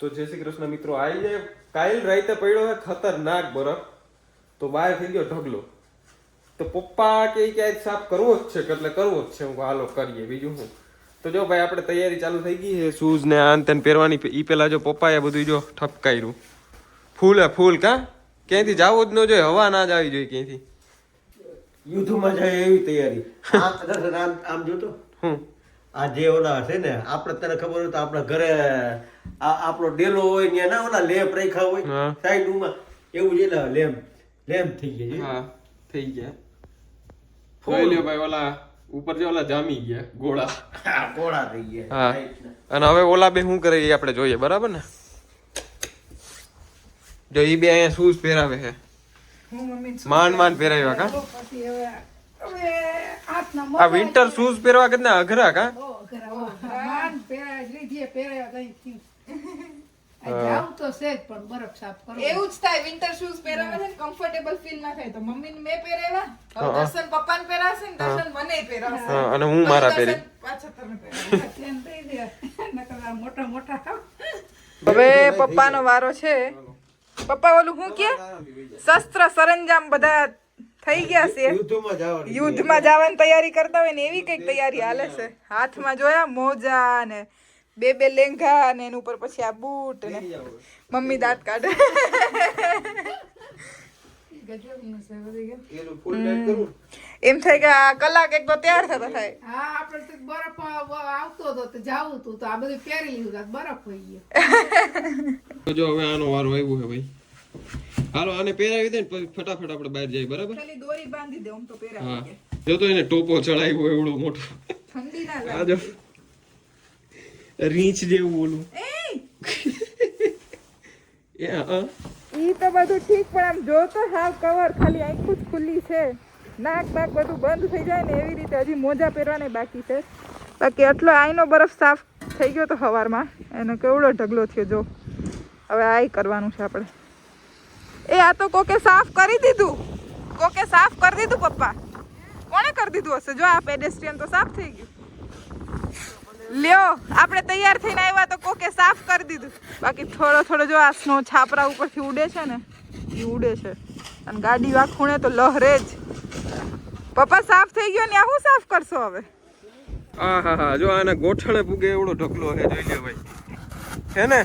તો જય શ્રી કૃષ્ણ મિત્રો આવી જાય કાલ રાતે પડ્યો છે ખતરનાક બરફ. તો બહાર થઈ ગયો ઢગલો. તો પપ્પા કે ક્યાંય સાફ કરવો જ છે એટલે કરવો જ છે. હું હાલો કરીએ. બીજું શું? તો જો ભાઈ આપણે તૈયારી ચાલુ થઈ ગઈ છે. શૂઝ ને આન તેન પહેરવાની એ પહેલાં જો પપ્પાએ બધું જો ઠપકાર્યું. ફૂલ હે ફૂલ કા? ક્યાંયથી જવું જ ન જોઈએ હવા ના જ આવી જોઈએ ક્યાંયથી. યુદ્ધમાં જાય એવી તૈયારી. આમ જોતો? હું? આ જે ઓલા છે ને આપણે તને ખબર હોય તો આપણા ઘરે આપણો ડેલો હોય ને ના ઓલા લેમ્પ રાખ્યા હોય સાઈડ સાઈડમાં. એવું છે ને લેમ્પ લેમ્પ થઈ ગયા છે. હા થઈ ગયા. જોઈ લ્યો ભાઈ ઓલા ઉપર જે ઓલા જામી ગયા ગોળા. ગોળા થઈ ગયા. હા. અને હવે ઓલા બે શું કરે એ આપણે જોઈએ બરાબર ને? જો એ બે અહીંયા શૂઝ પહેરાવે છે. માંડ માંડ પહેરાવ્યા કા? પછી હવે હવે હાથના આ વિન્ટર શૂઝ પહેરવા કેટલા અઘરા કા? માંડ પહેરાય લીધી, પહેરાયા. આ જાવું તો છે જ પણ બરફ સાફ કરવો. એવું જ થાય વિન્ટર શૂઝ પહેરાવે છે ને કમ્ફર્ટેબલ ફીલ ના થાય તો મમ્મીને મેં પહેરેલા હવે. દર્શન પપ્પાને પહેરાવશે ને દર્શન મને પહેરાવશે અને હું મારા પછી પહેરી. પાછા તમે પહેરાવો. ધ્યાન દઈ દે. નકર આ મોટા મોટા હવે પપ્પાનો વારો છે પપ્પા ઓલું હું કે શસ્ત્ર સરંજામ બધા થઈ ગયા છે. યુદ્ધમાં જવાની. તૈયારી કરતા હોય ને એવી કંઈક તૈયારી હાલે છે. હાથમાં જોયા મોજા ને બે બે લેંઘા ને એની ઉપર પછી આ બૂટ ને મમ્મી દાંત કાઢે. એમ થાય કે આ કલાક એક તો તૈયાર થતા થાય. હા આપણે તો બરફ આવતો હતો તો જાવું હતું તો આ બધું પહેરી લીધું બરફ હોય ગયો. જો હવે આનો વારો આવ્યો છે ભાઈ. હાલો આને પહેરાવી દે ને પછી ફટાફટ આપણે બહાર જઈએ બરાબર? ખાલી દોરી બાંધી દે હું તો પહેરાવી જો તો એને ટોપો ચડાવ્યો એવડો મોટો. ઠંડી ના લાગે. રીંચ જેવું ઓલું. એ હા. ઈ તો બધું ઠીક પણ આમ જો તો હાવ કવર ખાલી આંખું જ ખુલ્લી છે. નાક બાક બધું બંધ થઈ જાય ને એવી રીતે હજી મોજા પહેરવાને બાકી છે. બાકી આટલો આઈનો બરફ સાફ થઈ ગયો તો સવારમાં એનો કેવડો ઢગલો થયો જો. હવે આ કરવાનું છે આપણે. એ આ તો કોકે સાફ કરી દીધું. કોકે સાફ કરી દીધું પપ્પા? કોણે કરી દીધું હશે? જો આ પેડેસ્ટ્રિયન તો સાફ થઈ ગયું. લ્યો, આપણે તૈયાર થઈને આવ્યા તો કોકે સાફ કરી દીધું. બાકી થોડો થોડો જો આ સ્નો છાપરા ઉપરથી ઉડે છે ને એ ઉડે છે. અને ગાડી વાખુણે તો લહરે જ. પપ્પા, સાફ થઈ ગયો ને? આ હું સાફ કરશો હવે? હા હા હા. જો આના ગોઠણે પૂગે એવડો ઢગલો છે, જોઈ લ્યો ભાઈ. છે ને?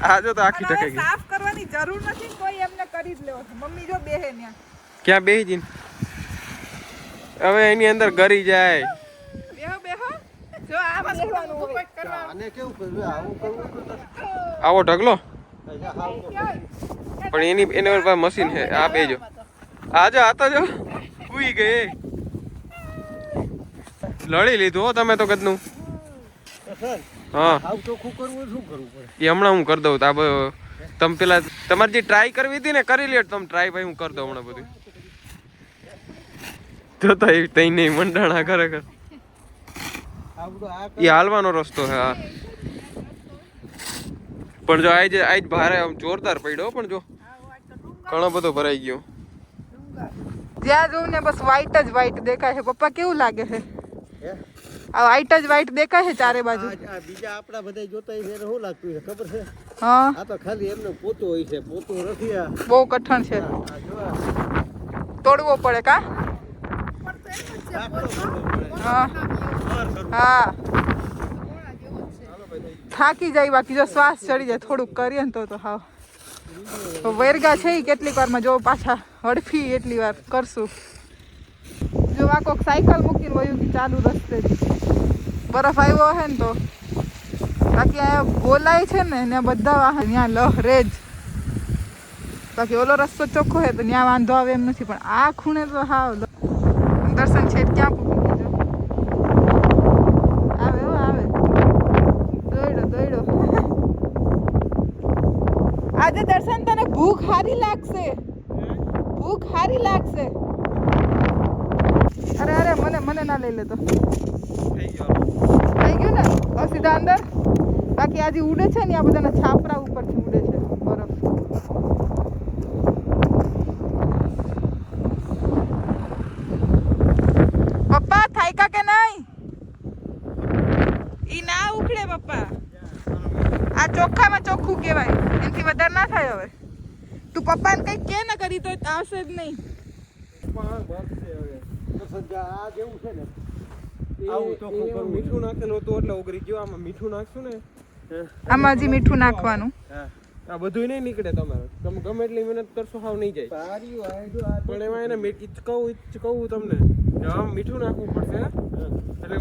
આ જો તો આખી ટકાઈ ગઈ. સાફ કરવાની જરૂર નથી કોઈ એમને કરી જ લેવો મમ્મી જો બેહે ત્યાં ક્યાં બેહી જીન હવે એની અંદર ગરી જાય. બેહો બેહો. જો આ બેહવાનું હોય. આને કેવું કરવું આવું કરવું આવો ઢગલો. પણ એની એની પાસે મશીન છે. આ બેજો આ જો આ તો જો. કુઈ ગઈ લડી લીધું હો તમે તો કદનું હા. ચોખ્ખું કરવું શું કરવું પડે? એ હમણાં હું કરી દઉં. તાબ તમે પેલા તમારે જે ટ્રાય કરવી હતી ને કરી લ્યો. તમે ટ્રાય ભાઈ હું કરી દઉં હમણાં બધું. તો તો એ તઈ નહીં મંડાણા ખરેખર. એ હાલવાનો રસ્તો છે હા. પણ જો આજ આજ ભારે આમ જોરદાર પડ્યો પણ જો. ઘણો બધો ભરાઈ ગયો. જ્યાં જોઉં ને બસ વ્હાઈટ જ વ્હાઈટ દેખાય છે. પપ્પા કેવું લાગે છે? હે? આ વાઈટ જ વાઈટ દેખાય છે ચારે બાજુ. આ- બીજા આપડા બધા જોતા છે શું લાગતું છે? ખબર છે? હા. આ તો ખાલી એમનો પોતો હોય છે પોતો નથી આ. બહુ કઠણ છે. તોડવો પડે કા. હા હા. થાકી જાય બાકી જો શ્વાસ ચડી જાય થોડુંક કરીએ ને તો તો હાવ. તો વેરગા છે કેટલીક વારમાં જો પાછા હડફી એટલી વાર કરશું. આ કોક સાયકલ મૂકીને વયું ચાલુ રસ્તે બરફ આવ્યો હે ને તો. બાકી આ બોલાય છે ને ને બધા વાહન ત્યાં લહરે જ. બાકી ઓલો રસ્તો ચોખ્ખો હે તો ત્યાં વાંધો આવે એમ નથી, પણ આ ખૂણે તો હાવ દર્શન છે ક્યાં પૂકી આવે હો, આવે. દોડ્યો દોડ્યો આજે દર્શન તને ભૂખ હારી લાગશે. ભૂખ હારી લાગશે. અરે અરે મને મને ના લઈ લેતો થઈ ગયો. ને? હવે સીધા અંદર? બાકી આજે ઉડે છે ને આ બધાના છાપરા ઉપરથી ઉડે છે. બરફ. પપ્પા થાયકા કે નહીં? ઈ ના ઉખડે પપ્પા. આ ચોખ્ખામાં ચોખ્ખું કહેવાય. એનાથી વધારે ના થાય હવે. તું પપ્પાને કંઈક કે ના કરી તો આવશે જ નહીં. પણ બનશે હવે. તો સંજા આ જેવું છે ને. આવું ચોખ્ખું કરવું મીઠું નાખેલું હતું એટલે ઓગળી ગયો. આમાં મીઠું નાખશું ને? આમાં હજી મીઠું નાખવાનું. આ બધું નહીં નીકળે તમારે. તમે ગમે એટલી મહેનત કરશો હાવ નહીં જાય. પણ એમાં એને મેં કહું કહું તમને. કે આમ મીઠું નાખવું પડશે એટલે.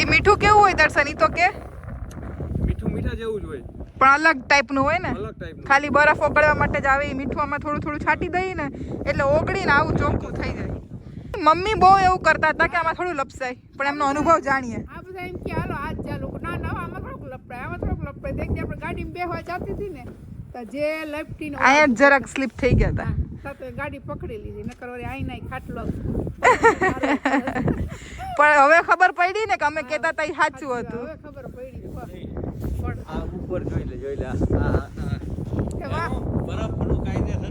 એ મીઠું કેવું હોય દર્શન? તો કે? મીઠું મીઠા જેવું જ હોય. પણ અલગ ટાઈપનું હોય ને? અલગ ટાઈપનું. ખાલી બરફ ઓગળવા માટે જ આવે એ મીઠું આમાં થોડું થોડું છાંટી દઈએ ને એટલે ઓગળીને આવું ચોખ્ખું થઈ જાય. મમ્મી બહુ એવું કરતા હતા કે આમાં થોડું લપસાય પણ એમનો અનુભવ જાણીએ. આ બધા એમ કે હાલો આજ ચાલો ના ના આમાં થોડુંક લપડાય આમાં થોડુંક લપડાય. દેખ આપણે ગાડીમાં બેહવા જતી હતી ને તો જે લપટીને અહીંયા જ જરાક સ્લીપ થઈ ગયા હતા. સાથે ગાડી પકડી લીધી નકર વળી આઈ નાઈ ખાટલો. પણ હવે ખબર પડી ને કે અમે કહેતા હતા સાચું હતું. હવે ખબર પડી પણ આ ઉપર જોઈ લે જોઈ લે આ બરફનું કે વાહ. બરફનું છે ને?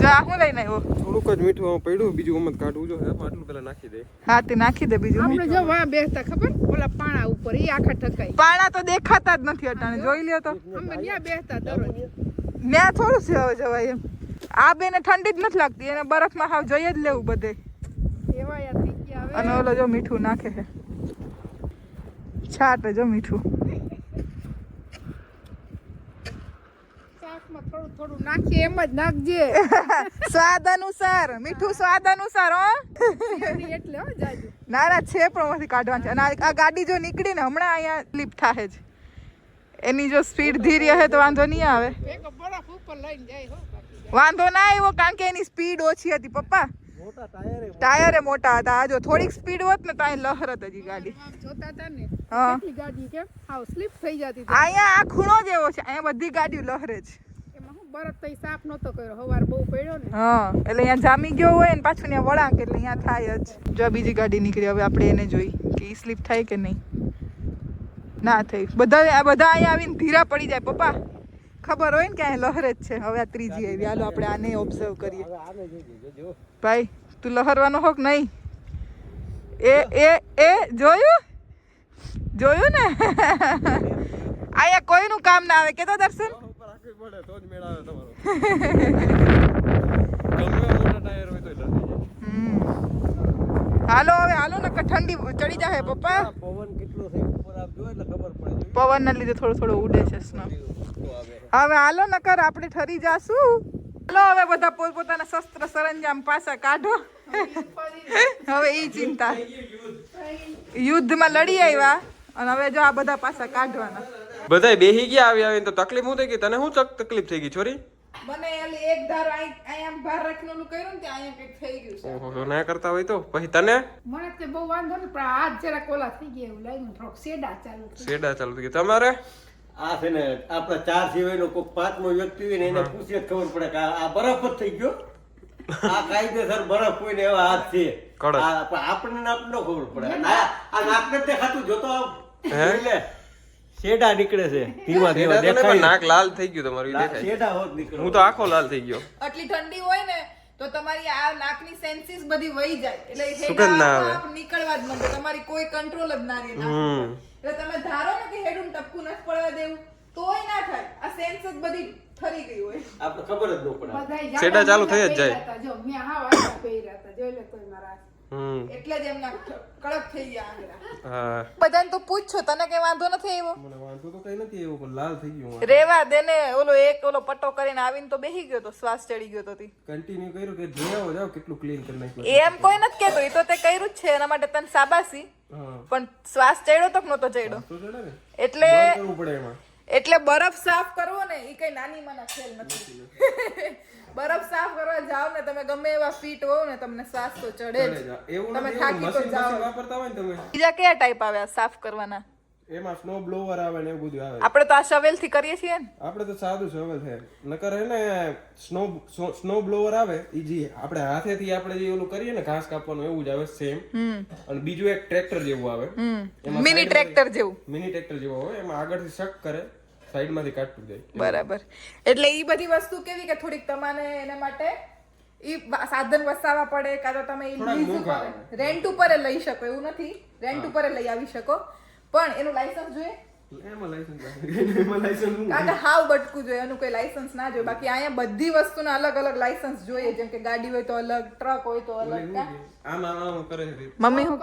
જો આ હું લઈને આવ્યો? થોડુંક જ મીઠું આમાં પડ્યું બીજું અમત કાઢવું જોઈએ આટલું પેલા નાખી દે. હા તે નાખી દે બીજું. આપણે જો વા બેસતા ખબર? ઓલા પાણા ઉપર ઈ આખા ઠકાઈ પાણા તો દેખાતા જ નથી અટાણે જોઈ લ્યો તો. અમે ત્યાં બેસતા દરરોજ. ત્યાં થોડું છે હવે જવાય એમ. આ બેને ઠંડી જ નથી લાગતી એને બરફમાં હાવ જોઈ જ લેવું બધે. એવા યાર થઈ ગયા અને ઓલો જો મીઠું નાખે છે. છાટે જો મીઠું. થોડું નાખીએ એમ જ નાખજે. સ્વાદ અનુસાર મીઠું સ્વાદ અનુસાર હો. એટલે હો જાજુ. ના ના છે પણ માંથી કાઢવાનું છે. અને આ- ગાડી જો નીકળી ને હમણાં અહીંયા સ્લીપ થાય જ એની જો સ્પીડ ધીરી હશે તો વાંધો નહીં આવે. એક બરફ ઉપર લઈને જાય હો વાંધો ના આવ્યો કારણ કે એની સ્પીડ ઓછી હતી પપ્પા. મોટા ટાયરે ટાયરે મોટા હતા. આ જો થોડીક સ્પીડ હોત ને તાય અહીં લહરત હજી ગાડી. જોતા હતા ને હા. કેટલી ગાડી કેમ હાવ સ્લીપ થઈ જતી અહીંયા આ ખૂણો જ એવો છે. અહીંયા બધી ગાડીઓ લહરે છે હું બરફ સાફ નહોતો કર્યો હવાર બહુ પડ્યો ને. હા એટલે અહીંયા જામી ગયો હોય ને પાછું ત્યાં વળાંક એટલે અહીંયા થાય જ. જો આ બીજી ગાડી નીકળી હવે આપણે એને જોઈ કે ઈ સ્લીપ થાય કે નહીં. ના થઈ બધા આ બધા અહીંયા આવીને ધીરા પડી જાય. પપ્પા ખબર હોય ને કે અહીંયા લહરે જ છે? હવે આ ત્રીજી આવી. હાલો આપણે આને ઓબ્ઝર્વ કરીએ. હવે આને જોઈ જોજો ભાઈ તું લહરવાનો હોક નહીં. એ એ એ જોયું? જોયું ને? અહીંયા કોઈનું કામ ના આવે. કેતો દર્શન? પડે તો જ મેળ આવે તમારો. ગમે મોટા ટાયર હોય. હાલો હવે હાલો ને ઠંડી ચડી જાય પપ્પા. પવન કેટલો છે ઉપર આપ જો એટલે ખબર પડે. પવનના લીધે થોડો થોડો ઉડે છે સ્નો હવે હાલો નકર આપણે ઠરી જાશું. હાલો હવે બધા પોતપોતાના શસ્ત્ર સરંજામ પાછા કાઢો. હવે ઈ ચિંતા. યુદ્ધમાં લડી આવ્યા અને હવે જો આ બધા પાછા કાઢવાના. બધાય બેહી ગયા આવી આવીને તો તકલીફ હું થઈ ગઈ? તને શું તકલીફ થઈ ગઈ છોરી? મને એલી એક ધાર અહીંયા બહાર રાખીને કર્યું ને અહીંયા કંઈક થઈ ગયું છે. ઓહો ના કરતા હોય તો? પછી તને? મને તે બહુ વાંધો ને પણ હાથ જરા કોલા થઈ ગયા એવું લાગ્યું થોડોક સેડા ચાલુ થઈ શેડા ચાલુ થઈ ગયા. તમારે? આ છે ને આપણા ચાર સિવાયનો કોઈ પાંચમો વ્યક્તિ હોય ને એને પૂછીએ જ ખબર પડે કે આ બરફ જ થઈ ગયો? આ કાયદેસર બરફ હોય ને એવા હાથ છે. આપણને આપણને ખબર પડે. આ નાક નથી દેખાતું જોતો હે? શેડા નીકળે છે. ધીમા ધીમા શેડા દેખાય. નાક લાલ થઈ ગયું તમારું દેખાય શેડા હોત નીકળે. હું તો આખો લાલ થઈ ગયો. આટલી ઠંડી હોય ને તો તમારી આ નાકની સેન્સીસ બધી વહી જાય. એટલે સુગંધ હેડા ના આવે. નીકળવા જ માંડે. તમારી કોઈ કંટ્રોલ જ ના રહે હમ. એટલે તમે ધારો ને કે હેડું ટપકું નથી પડવા દેવું તોય ના થાય. આ સેન્સ જ બધી ઠરી ગઈ હોય. આપણે ખબર જ ન પડે. બધાય ચાલુ થઈ જ જાય. જો મેં હાવ આડા રહ્યા હતા. જોઈ લે કોઈ મારા એટલે જ એમના કડક થઈ ગયા આંગળા. હા. બધાને તો પૂછો તને કઈ વાંધો નથી આવ્યો? મને વાંધો તો કઈ નથી આવ્યો પણ લાલ થઈ ગયો રેવા દે ને ઓલો એક ઓલો પટ્ટો કરીને આવીને તો બેહી ગયો તો શ્વાસ ચડી ગયો તો તી. કન્ટિન્યુ કર્યું કે જોઈ જાવ કેટલું ક્લીન કરી નાખ્યું એમ કોઈ નથી કેતો એ તો તે કર્યું જ છે એના માટે તને સાબાસી પણ શ્વાસ ચડ્યો તો નતો ચડ્યો? તો ચડે ને. એટલે એટલે બરફ સાફ કરવો ને એ કઈ નાની માના ખેલ નથી. બરફ સાફ કરવા જાવ ને તમે ગમે એવા ફીટ હોવ ને તમને શ્વાસ તો ચડે જ. એવું તમે થાકી તો જાવ વાપરતા હોય ને તમે? બીજા કયા ટાઈપ આવે સાફ કરવાના? એમાં સ્નો બ્લોવર આવે ને એવું બધું આવે. આપણે તો આ શવેલથી કરીએ છીએ ને. આપણે તો સાદું શવેલ છે. નકર હે ને સ્નો સ્નો બ્લોવર આવે ઈ જે આપણે હાથેથી આપણે જે ઓલું કરીએ ને ઘાસ કાપવાનું એવું જ આવે સેમ અને બીજું એક ટ્રેક્ટર જેવું આવે. મિની ટ્રેક્ટર જેવું. મિની ટ્રેક્ટર જેવું હોય એમાં આગળથી શક કરે. સાઈડમાંથી કાઢતું જાય. બરાબર. એટલે એ બધી વસ્તુ કેવી કે થોડીક તમારે એના માટે ઈ સાધન વસાવવા પડે કાં તો તમે એ લીઝ ઉપર રેન્ટ ઉપર લઈ શકો એવું નથી. રેન્ટ ઉપર લઈ આવી શકો. પણ એનું લાયસન્સ જોઈએ? એમાં લાયસન્સ એમાં લાયસન્સ હું કારણ કે હાવ બટકું જોઈએ એનું કોઈ લાયસન્સ ના જોઈએ. બાકી અહીંયા બધી વસ્તુના અલગ અલગ લાયસન્સ જોઈએ. જેમ કે ગાડી હોય તો અલગ ટ્રક હોય તો અલગ મમ્મી હું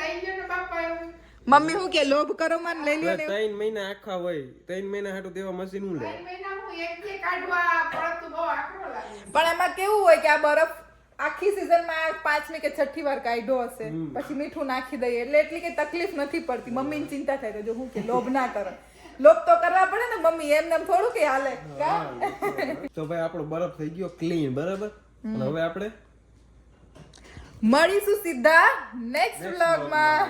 લઈ ગયો ને બાપા એવું. મમ્મી હું કે લોભ કરો માં લઈ લ્યો ને. ત્રણ મહિના આખા હોય ત્રણ મહિના હાટું દેવા મશીન હું લે ત્રણ મહિના હું એક બે કાઢવા પડતું બહુ આકરો લાગે. પણ એમાં કેવું હોય કે આ બરફ આખી સિઝનમાં પાંચમી કે છઠ્ઠી વાર કાઢ્યો હશે પછી મીઠું નાખી દઈએ એટલે એટલી કઈ તકલીફ નથી પડતી. મમ્મીને ચિંતા થાય જો હું કે લોભ ના કરો. લોભ તો કરવા પડે ને મમ્મી એમને એમ થોડું કે હાલે. કાં? તો ભાઈ આપણો બરફ થઈ ગયો ક્લીન બરાબર? અને હવે આપણે? મળીશું સીધા નેક્સ્ટ વ્લોગમાં